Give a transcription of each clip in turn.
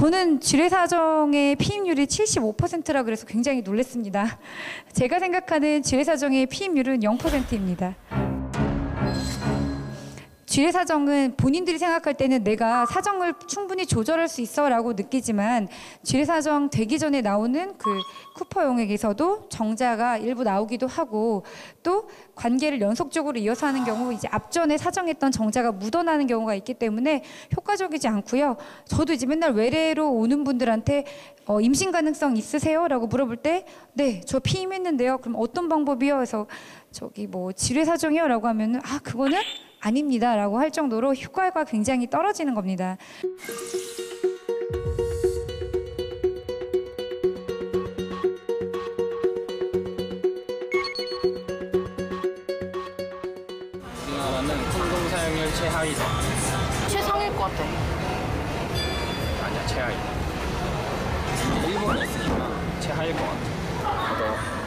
저는 지뢰사정의 피임률이 75%라 그래서 굉장히 놀랐습니다. 제가 생각하는 지뢰사정의 피임률은 0%입니다. 지뢰 사정은 본인들이 생각할 때는 내가 사정을 충분히 조절할 수 있어라고 느끼지만 지뢰 사정 되기 전에 나오는 그 쿠퍼 용액에서도 정자가 일부 나오기도 하고 또 관계를 연속적으로 이어서 하는 경우 이제 앞전에 사정했던 정자가 묻어나는 경우가 있기 때문에 효과적이지 않고요. 저도 이제 맨날 외래로 오는 분들한테 어, 임신 가능성 있으세요?라고 물어볼 때 네, 저 피임했는데요. 그럼 어떤 방법이요? 그래서 저기 뭐 지뢰 사정이요라고 하면은 아 그거는 아닙니다라고 할 정도로 효과가 굉장히 떨어지는 겁니다. 우리나라는 콘돔 사용률 최하위다. 최상일 것 같아. 아니야 최하위. 일본에 있으니까 최하일 것 같아.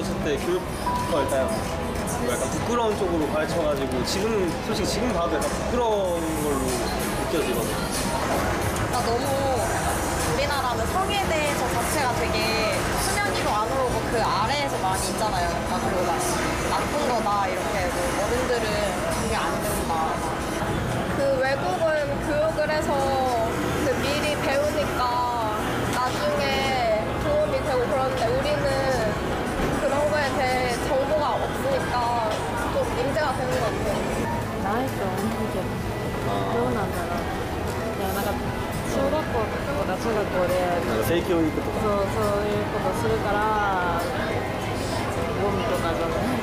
어렸을 때 교육할 때 약간 부끄러운 쪽으로 가르쳐가지고 지금 솔직히 지금 봐도 약간 부끄러운 걸로 느껴지거든요 나 너무 우리나라는 성에 대해서 자체가 되게 수면 위로 안 오르고 그 아래에서 많이 있잖아요. 약간 그거 막 나쁜 거다 이렇게 뭐 어른들은 그게 안 된다. 그 외국은 교육을 해서 小学校で、なんか性教育と。かそう、そういうことするから、ゴミとかじゃない。